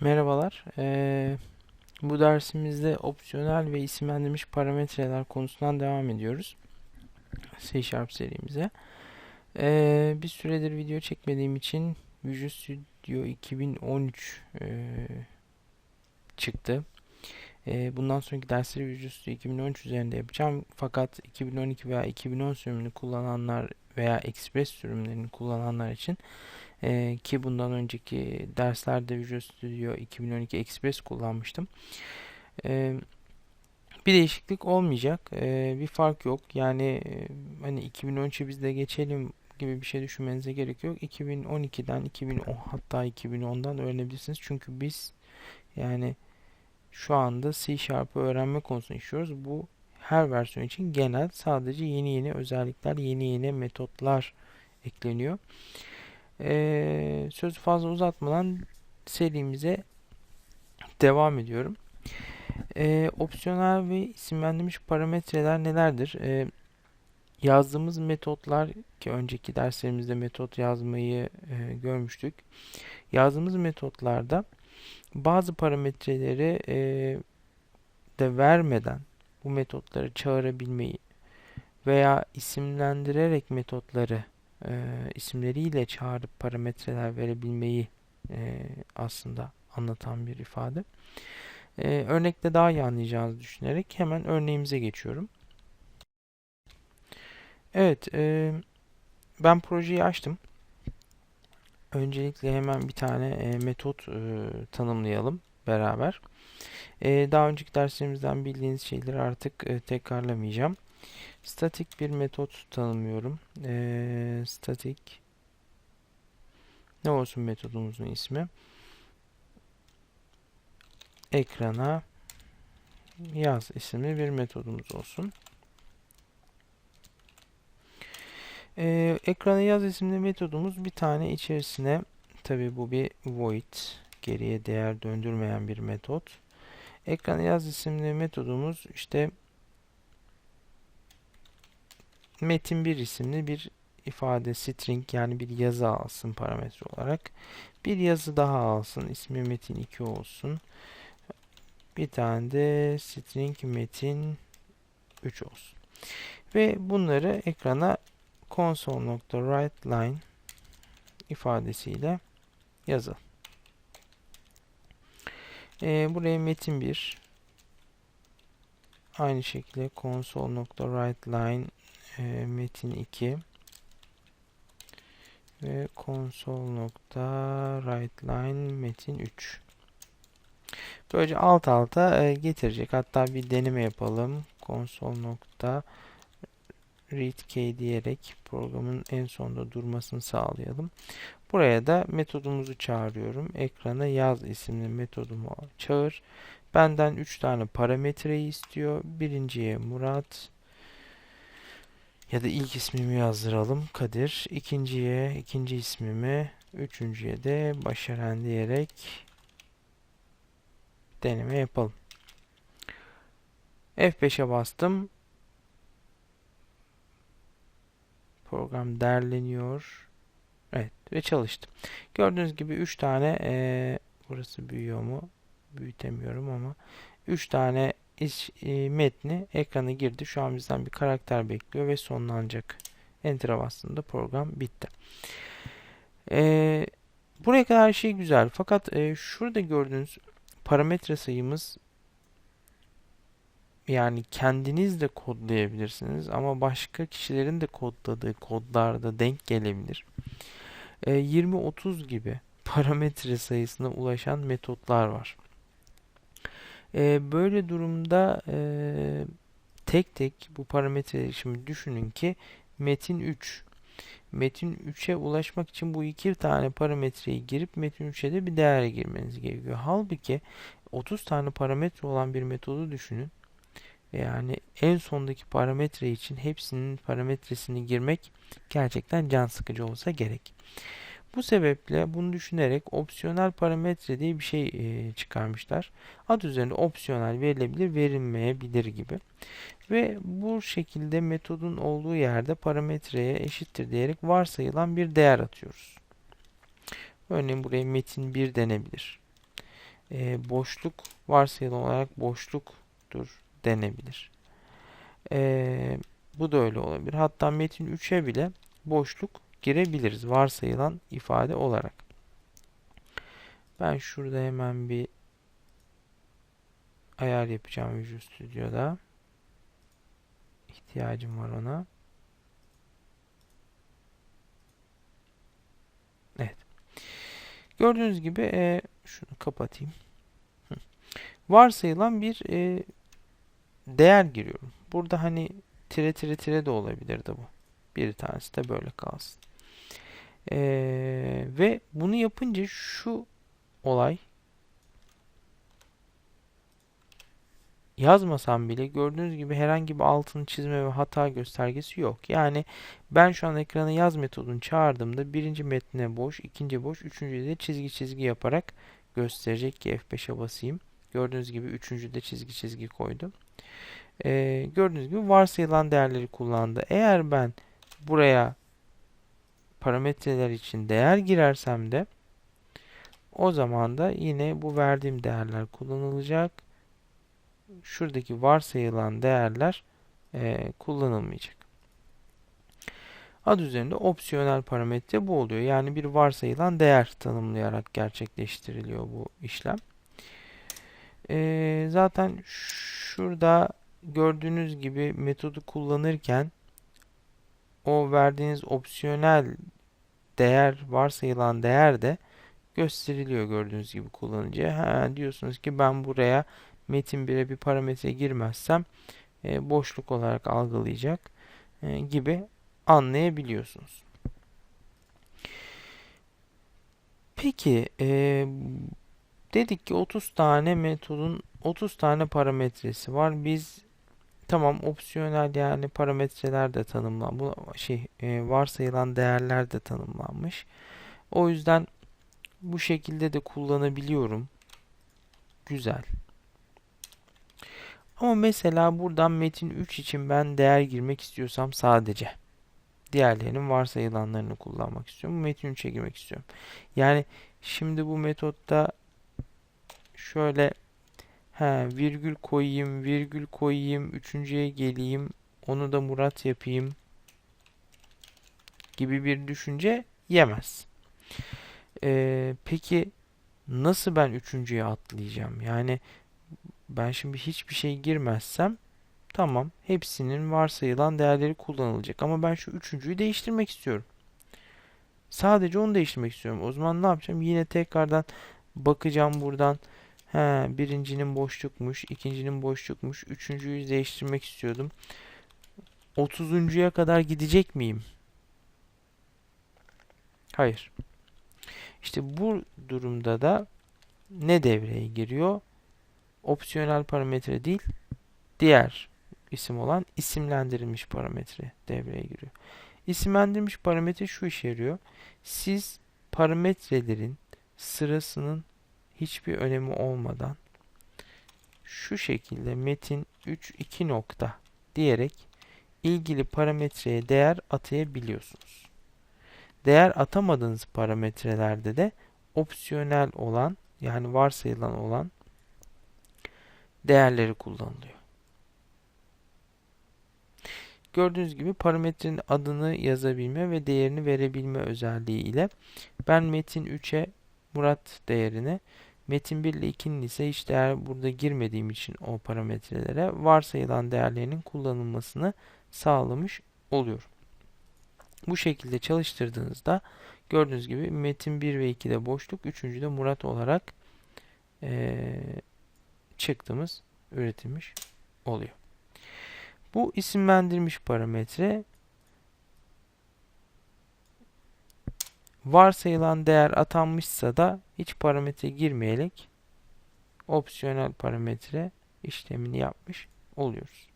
Merhabalar. Ee, bu dersimizde opsiyonel ve isimlendirilmiş parametreler konusundan devam ediyoruz. C Sharp serimize. Ee, bir süredir video çekmediğim için Visual Studio 2013 e, çıktı. E, bundan sonraki dersleri Visual Studio 2013 üzerinde yapacağım. Fakat 2012 veya 2010 sürümünü kullananlar veya Express sürümlerini kullananlar için e, ki bundan önceki derslerde Visual Studio 2012 Express kullanmıştım. E, bir değişiklik olmayacak. E, bir fark yok. Yani e, hani 2013'e biz de geçelim gibi bir şey düşünmenize gerek yok. 2012'den 2010 hatta 2010'dan öğrenebilirsiniz. Çünkü biz yani şu anda C Sharp'ı öğrenme konusunu işliyoruz. Bu her versiyon için genel sadece yeni yeni özellikler, yeni yeni metotlar ekleniyor. Ee, sözü fazla uzatmadan serimize devam ediyorum. Ee, opsiyonel ve isimlendirilmiş parametreler nelerdir? Ee, yazdığımız metotlar ki önceki derslerimizde metot yazmayı e, görmüştük. Yazdığımız metotlarda bazı parametreleri e, de vermeden bu metotları çağırabilmeyi veya isimlendirerek metotları e, isimleriyle çağırıp parametreler verebilmeyi e, aslında anlatan bir ifade. E, örnekte daha iyi anlayacağınızı düşünerek hemen örneğimize geçiyorum. Evet, e, ben projeyi açtım. Öncelikle hemen bir tane e, metot e, tanımlayalım beraber. E, daha önceki derslerimizden bildiğiniz şeyleri artık e, tekrarlamayacağım. Statik bir metot tanımlıyorum. E, statik ne olsun metodumuzun ismi? Ekrana yaz isimli bir metodumuz olsun. Ee, ekrana yaz isimli metodumuz bir tane içerisine tabi bu bir void geriye değer döndürmeyen bir metot. Ekrana yaz isimli metodumuz işte metin 1 isimli bir ifade string yani bir yazı alsın parametre olarak. Bir yazı daha alsın. ismi metin 2 olsun. Bir tane de string metin 3 olsun. Ve bunları ekrana console.writeLine ifadesiyle yazalım. Ee, buraya metin 1 aynı şekilde console.writeLine e, metin 2 ve console.writeLine metin 3 Böylece alt alta e, getirecek. Hatta bir deneme yapalım. console.writeLine readk diyerek programın en sonda durmasını sağlayalım. Buraya da metodumuzu çağırıyorum. Ekrana yaz isimli metodumu çağır. Benden 3 tane parametreyi istiyor. Birinciye Murat ya da ilk ismimi yazdıralım Kadir. İkinciye ikinci ismimi, üçüncüye de Başaran diyerek deneme yapalım. F5'e bastım. Program derleniyor. Evet ve çalıştı. Gördüğünüz gibi 3 tane e, burası büyüyor mu? Büyütemiyorum ama 3 tane iş, e, metni ekrana girdi. Şu an bizden bir karakter bekliyor ve sonlanacak. Enter'a bastığında program bitti. E, buraya kadar her şey güzel. Fakat e, şurada gördüğünüz parametre sayımız yani kendiniz de kodlayabilirsiniz ama başka kişilerin de kodladığı kodlarda denk gelebilir. E, 20-30 gibi parametre sayısına ulaşan metotlar var. E, böyle durumda e, tek tek bu parametreleri şimdi düşünün ki metin 3 metin 3'e ulaşmak için bu iki tane parametreyi girip metin 3'e de bir değer girmeniz gerekiyor. Halbuki 30 tane parametre olan bir metodu düşünün. Yani en sondaki parametre için hepsinin parametresini girmek gerçekten can sıkıcı olsa gerek. Bu sebeple bunu düşünerek opsiyonel parametre diye bir şey e, çıkarmışlar. Adı üzerinde opsiyonel verilebilir, verilmeyebilir gibi. Ve bu şekilde metodun olduğu yerde parametreye eşittir diyerek varsayılan bir değer atıyoruz. Örneğin buraya metin 1 denebilir. e, boşluk varsayılan olarak boşluktur denebilir. E, bu da öyle olabilir. Hatta metin 3'e bile boşluk girebiliriz varsayılan ifade olarak. Ben şurada hemen bir ayar yapacağım Visual Studio'da. İhtiyacım var ona. Evet. Gördüğünüz gibi e, şunu kapatayım. Varsayılan bir e, değer giriyorum. Burada hani tire tire tire de olabilirdi bu. Bir tanesi de böyle kalsın. E, ve bunu yapınca şu olay yazmasam bile gördüğünüz gibi herhangi bir altın çizme ve hata göstergesi yok. Yani ben şu an ekrana yaz metodunu çağırdığımda birinci metne boş, ikinci boş, üçüncüde de çizgi çizgi yaparak gösterecek ki F5'e basayım. Gördüğünüz gibi üçüncüde çizgi çizgi koydum. Ee, gördüğünüz gibi varsayılan değerleri kullandı. Eğer ben buraya parametreler için değer girersem de o zaman da yine bu verdiğim değerler kullanılacak şuradaki varsayılan değerler e, kullanılmayacak. Adı üzerinde opsiyonel parametre bu oluyor. Yani bir varsayılan değer tanımlayarak gerçekleştiriliyor bu işlem. E, zaten şurada gördüğünüz gibi metodu kullanırken o verdiğiniz opsiyonel değer varsayılan değer de gösteriliyor gördüğünüz gibi kullanıcıya. Ha, diyorsunuz ki ben buraya metin 1'e bir parametre girmezsem e, boşluk olarak algılayacak e, gibi anlayabiliyorsunuz. Peki e, dedik ki 30 tane metodun 30 tane parametresi var. Biz tamam opsiyonel yani parametreler de tanımlan bu şey e, varsayılan değerler de tanımlanmış. O yüzden bu şekilde de kullanabiliyorum. Güzel. Ama mesela buradan metin 3 için ben değer girmek istiyorsam sadece diğerlerinin varsayılanlarını kullanmak istiyorum. Metin 3'e girmek istiyorum. Yani şimdi bu metotta şöyle he, virgül koyayım, virgül koyayım, üçüncüye geleyim, onu da Murat yapayım gibi bir düşünce yemez. Ee, peki nasıl ben üçüncüye atlayacağım? Yani ben şimdi hiçbir şey girmezsem tamam hepsinin varsayılan değerleri kullanılacak. Ama ben şu üçüncüyü değiştirmek istiyorum. Sadece onu değiştirmek istiyorum. O zaman ne yapacağım? Yine tekrardan bakacağım buradan. He, birincinin boşlukmuş, ikincinin boşlukmuş, üçüncüyü değiştirmek istiyordum. 30'uncuya kadar gidecek miyim? Hayır. İşte bu durumda da ne devreye giriyor? opsiyonel parametre değil, diğer isim olan isimlendirilmiş parametre devreye giriyor. İsimlendirilmiş parametre şu işe yarıyor. Siz parametrelerin sırasının hiçbir önemi olmadan şu şekilde metin 3 2 nokta diyerek ilgili parametreye değer atayabiliyorsunuz. Değer atamadığınız parametrelerde de opsiyonel olan yani varsayılan olan değerleri kullanılıyor. Gördüğünüz gibi parametrenin adını yazabilme ve değerini verebilme özelliği ile ben metin 3'e Murat değerini metin 1 ile 2'nin ise hiç değer burada girmediğim için o parametrelere varsayılan değerlerinin kullanılmasını sağlamış oluyorum. Bu şekilde çalıştırdığınızda gördüğünüz gibi metin 1 ve 2'de boşluk, 3. de Murat olarak ee, çıktığımız üretilmiş oluyor. Bu isimlendirilmiş parametre varsayılan değer atanmışsa da hiç parametre girmeyerek opsiyonel parametre işlemini yapmış oluyoruz.